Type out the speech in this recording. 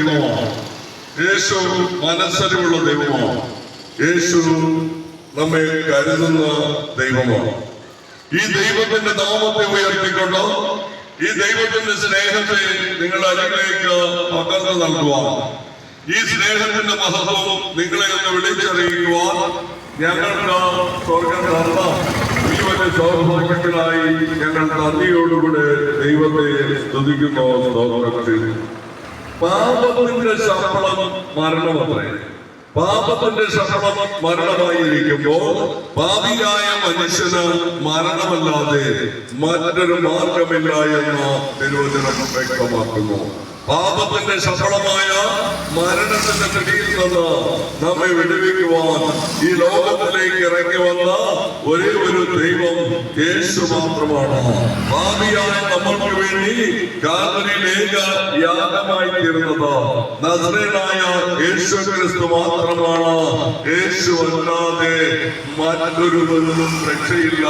ദൈവമാണ് യേശു മനസ്സരിവുള്ള ദൈവമാണ് യേശു നമ്മെ കരുതുന്ന ദൈവമാണ് ഈ ദൈവത്തിന്റെ നാമത്തെ ഉയർത്തിക്കൊണ്ട് ഈ ദൈവത്തിന്റെ സ്നേഹത്തെ നിങ്ങൾ അരങ്ങിലേക്ക് പകർന്നു നൽകുവാൻ ഈ സ്നേഹത്തിന്റെ മഹത്വം നിങ്ങളെ ഒന്ന് വിളിച്ചറിയിക്കുവാൻ ഞങ്ങൾക്ക് സ്വർഗം തന്ന ഈ വലിയ സൗഭാഗ്യത്തിനായി ഞങ്ങൾ നന്ദിയോടുകൂടെ ദൈവത്തെ സ്തുതിക്കുന്നു സ്തോത്രം പാപത്തിന്റെ ശമ്പളം മരണമത്രേ. പാപത്തിന്റെ ശമ്പളം മരണമായിരിക്കുമ്പോൾ പാപിയായ മനുഷ്യന് മരണമല്ലാതെ മറ്റൊരു മാർഗമില്ല എന്ന് തിരുവചനം വ്യക്തമാക്കുന്നു. പാപത്തിന്റെ ശമ്പളമായ മരണത്തിന്റെ പിടിയിൽ നിന്ന് നമ്മെ വിടുവിക്കുവാൻ ഈ ലോകത്തിലേക്ക് ഇറങ്ങി വന്ന ഒരേ ഒരു ദൈവം യേശു മാത്രമാണ്. ഭാവിയായ നമ്മൾക്ക് വേണ്ടി കാതലിലേക യാഗമായി തീർന്നത്. നസ്രനായ യേശു ക്രിസ്തു മാത്രമാണ്. യേശു അല്ലാതെ മറ്റൊരു രക്ഷയില്ല.